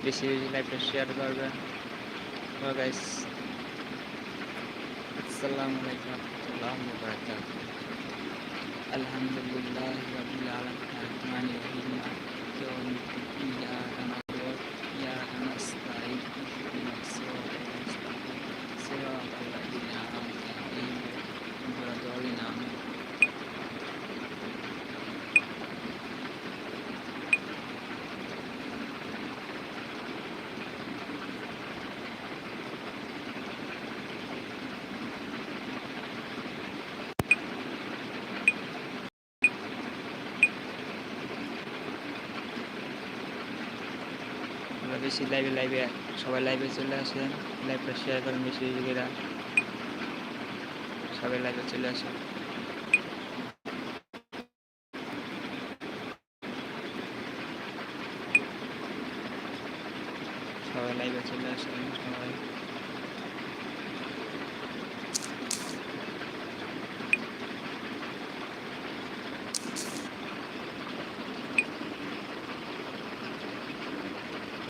বেশি বেশি লাইভটা শেয়ার করবেন গাইস আসসালামু আলাইকুম রহমতুল্লাহি ওয়া বারাকাতুহু আলহামদুলিল্লাহ রাব্বিল আলামিন রহমানির রহিম মালিকি ইয়াউমিদ্দিন লাযিনা আমরা বেশি লাইভে লাইভে সবাই লাইভে চলে আসেন। লাইভটা শেয়ার করেন বেশি বেশি করে। সবাই লাইভে চলে আসেন। সবাই লাইভে চলে আসেন সবাই।